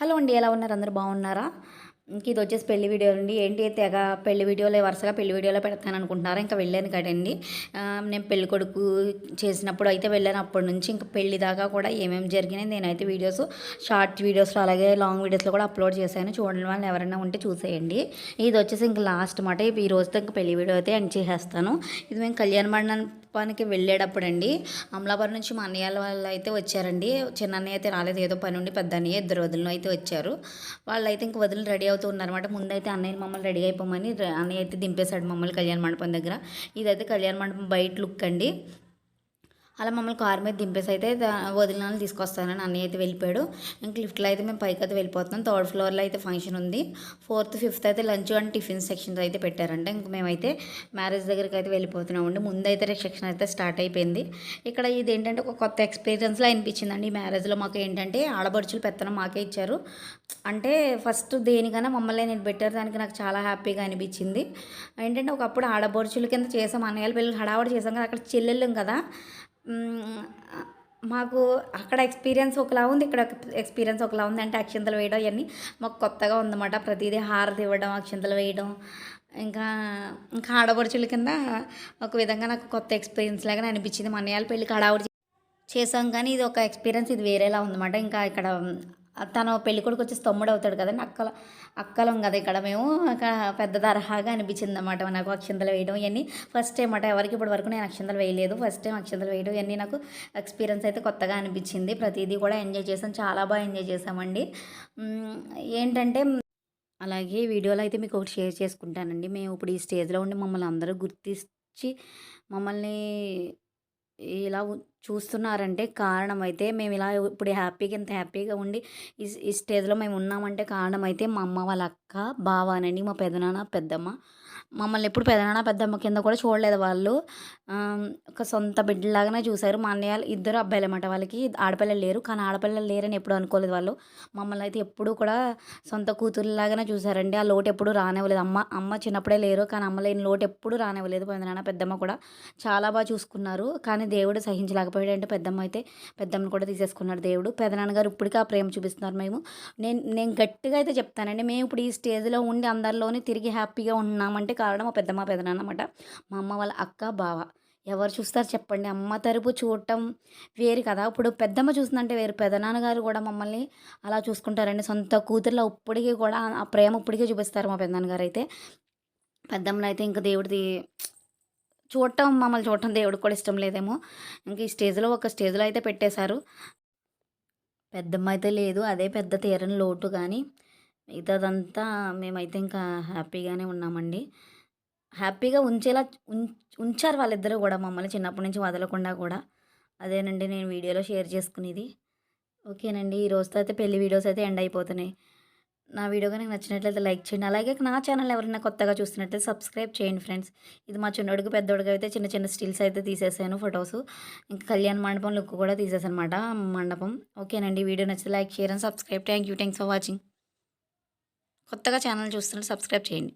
Hello అండి ఎలా ఉన్నారు? అందరు బాగున్నారా? ఇంక ఇది వచ్చేసి పెళ్ళి వీడియో అండి. ఏంటి తెగ పెళ్ళి వీడియోలో వరుసగా పెళ్ళి వీడియోలో పెడతాను అనుకుంటున్నారా? ఇంకా వెళ్ళాను కదండి. నేను పెళ్ళి కొడుకు చేసినప్పుడు అయితే వెళ్ళాను. అప్పటి నుంచి ఇంకా పెళ్ళి దాకా కూడా ఏమేమి జరిగినాయి నేనైతే వీడియోస్ షార్ట్ వీడియోస్లో అలాగే లాంగ్ వీడియోస్లో కూడా అప్లోడ్ చేశాను. చూడండి వాళ్ళు ఎవరైనా ఉంటే చూసేయండి. ఇది వచ్చేసి ఇంకా లాస్ట్ మాట. ఈ రోజుతో ఇంకా పెళ్ళి వీడియో అయితే ఎండ్ చేసేస్తాను. ఇది మేము కళ్యాణ పనికి వెళ్ళేటప్పుడు అండి అమలాపురం నుంచి మా అన్నయ్య వాళ్ళు అయితే వచ్చారండి. చిన్న అన్నయ్య అయితే రాలేదు ఏదో పని ఉండి పెద్ద అన్నయ్య ఇద్దరు వదిలిన అయితే వచ్చారు. వాళ్ళు అయితే ఇంక వదిలి రెడీ అవుతూ ఉన్నారన్నమాట. ముందైతే అన్నయ్య మమ్మల్ని రెడీ అయిపోమని అన్నయ్య అయితే దింపేశాడు మమ్మల్ని కళ్యాణ మండపం దగ్గర. ఇదైతే కళ్యాణ మండపం బయట లుక్ అండి. అలా మమ్మల్ని కార్ మీద దింపేసి అయితే వదిలిన వాళ్ళు తీసుకొస్తానని అన్నయ్య అయితే వెళ్ళిపోయాడు. ఇంక లిఫ్ట్లో అయితే మేము పైకి అయితే వెళ్ళిపోతున్నాం. థర్డ్ ఫ్లోర్లో అయితే ఫంక్షన్ ఉంది. ఫోర్త్ ఫిఫ్త్ అయితే లంచ్ అండ్ టిఫిన్ సెక్షన్స్ అయితే పెట్టారంట. ఇంక మేమైతే మ్యారేజ్ దగ్గరికి అయితే వెళ్ళిపోతున్నామండి. ముందు అయితే రిసెప్షన్ అయితే స్టార్ట్ అయిపోయింది. ఇక్కడ ఇది ఏంటంటే ఒక కొత్త ఎక్స్పీరియన్స్లో అనిపించిందండి ఈ మ్యారేజ్లో. మాకు ఏంటంటే ఆడబడుచులు పెత్తనం మాకే ఇచ్చారు. అంటే ఫస్ట్ దేనికైనా మమ్మల్ని నేను పెట్టారు దానికి నాకు చాలా హ్యాపీగా అనిపించింది. ఏంటంటే ఒకప్పుడు ఆడబడుచుల కింద చేసాం. అన్నయ్యల పిల్లలు హడావడి చేసాం కదా. అక్కడ చెల్లెళ్ళం కదా. మాకు అక్కడ ఎక్స్పీరియన్స్ ఒకలా ఉంది ఇక్కడ ఎక్స్పీరియన్స్ ఒకలా ఉంది అంటే అక్షంతలు వేయడం ఇవన్నీ మాకు కొత్తగా ఉందన్నమాట. ప్రతిదీ హారతి ఇవ్వడం అక్షంతలు వేయడం ఇంకా ఇంకా ఆడపడుచుల కింద ఒక విధంగా నాకు కొత్త ఎక్స్పీరియన్స్ లాగా అనిపించింది. మన పెళ్ళికి హడావుడి చేసాం కానీ ఇది ఒక ఎక్స్పీరియన్స్ ఇది వేరేలా ఉందన్నమాట. ఇంకా ఇక్కడ తను పెళ్ళికొడుకు వచ్చి వచ్చేసి తమ్ముడు అవుతాడు కదండి అక్కల అక్కలం కదా ఇక్కడ మేము. ఇక్కడ పెద్ద తరహాగా అనిపించింది అనమాట నాకు అక్షంతలు వేయడం ఇవన్నీ ఫస్ట్ టైం అట ఎవరికి ఇప్పటి వరకు నేను అక్షంతలు వేయలేదు. ఫస్ట్ టైం అక్షంతలు వేయడం ఇవన్నీ నాకు ఎక్స్పీరియన్స్ అయితే కొత్తగా అనిపించింది. ప్రతిదీ కూడా ఎంజాయ్ చేసాం. చాలా బాగా ఎంజాయ్ చేసామండి. ఏంటంటే అలాగే వీడియోలో అయితే మీకు ఒకటి షేర్ చేసుకుంటానండి. మేము ఇప్పుడు ఈ స్టేజ్లో ఉండి మమ్మల్ని అందరూ గుర్తించి మమ్మల్ని ఇలా చూస్తున్నారంటే కారణం అయితే మేము ఇలా ఇప్పుడు హ్యాపీగా ఇంత హ్యాపీగా ఉండి ఈ ఈ స్టేజ్లో మేము ఉన్నామంటే కారణం అయితే మా అమ్మ వాళ్ళ అక్క బావానండి మా పెదనాన్న పెద్దమ్మ మమ్మల్ని ఎప్పుడు పెదనాన్న పెద్దమ్మ కింద కూడా చూడలేదు వాళ్ళు. ఒక సొంత బిడ్డలాగానే చూశారు. మా అన్నయ్య ఇద్దరు అబ్బాయిలు అన్నమాట వాళ్ళకి. ఆడపిల్లలు లేరు కానీ ఆడపిల్లలు లేరని ఎప్పుడు అనుకోలేదు వాళ్ళు. మమ్మల్ని అయితే ఎప్పుడూ కూడా సొంత కూతురులాగానే చూసారండి ఆ లోటు ఎప్పుడు రానివ్వలేదు. అమ్మ అమ్మ చిన్నప్పుడే లేరు కానీ అమ్మ లేని లోటు ఎప్పుడు రానివ్వలేదు. పెదనాన్న పెద్దమ్మ కూడా చాలా బాగా చూసుకున్నారు. కానీ దేవుడు సహించలేకపోయాడు అంటే పెద్దమ్మ అయితే పెద్దమ్మని కూడా తీసేసుకున్నాడు దేవుడు. పెదనాన్నగారు ఇప్పటికీ ఆ ప్రేమ చూపిస్తున్నారు మేము. నేను నేను గట్టిగా అయితే చెప్తానండి. మేము ఇప్పుడు ఈ స్టేజ్లో ఉండి అందరిలోనే తిరిగి హ్యాపీగా ఉన్నామంటే కారణం మా పెద్దమ్మ పెదనాన్న అనమాట మా అమ్మ వాళ్ళ అక్క బావ. ఎవరు చూస్తారు చెప్పండి. అమ్మ తరపు చూడటం వేరు కదా. ఇప్పుడు పెద్దమ్మ చూస్తుందంటే వేరు. పెదనాన్నగారు కూడా మమ్మల్ని అలా చూసుకుంటారండి. సొంత కూతుర్లో ఇప్పటికీ కూడా ఆ ప్రేమ ఇప్పటికే చూపిస్తారు మా పెద్దనాన్నగారు అయితే. పెద్దమ్మని అయితే ఇంకా దేవుడిది చూడటం మమ్మల్ని చూడటం దేవుడికి కూడా ఇష్టం లేదేమో. ఇంకా ఈ స్టేజ్లో ఒక స్టేజ్లో అయితే పెట్టేశారు. పెద్దమ్మ అయితే లేదు. అదే పెద్ద తీరని లోటు కానీ మిగతాదంతా మేమైతే ఇంకా హ్యాపీగానే ఉన్నామండి. హ్యాపీగా ఉంచేలా ఉం- ఉంచారు వాళ్ళిద్దరూ కూడా మమ్మల్ని చిన్నప్పటి నుంచి వదలకుండా కూడా. అదేనండి నేను వీడియోలో షేర్ చేసుకునేది. ఓకేనండి ఈ రోజుతో అయితే పెళ్ళి వీడియోస్ అయితే ఎండ్ అయిపోతున్నాయి. నా వీడియో కనుక నచ్చినట్లయితే లైక్ చేయండి. అలాగే నా ఛానల్ ఎవరైనా కొత్తగా చూస్తున్నట్లయితే సబ్స్క్రైబ్ చేయండి ఫ్రెండ్స్. ఇది మా చిన్నోడికి పెద్దోడికి అయితే చిన్న చిన్న స్టిల్స్ అయితే తీసేసాను ఫొటోస్. ఇంకా కళ్యాణ మండపం లుక్ కూడా తీసేసాను అనమాట మండపం. ఓకేనండి వీడియో నచ్చితే like share and subscribe. Thank you thanks for watching. కొత్తగా ఛానల్ చూస్తున్నట్టు సబ్స్క్రైబ్ చేయండి.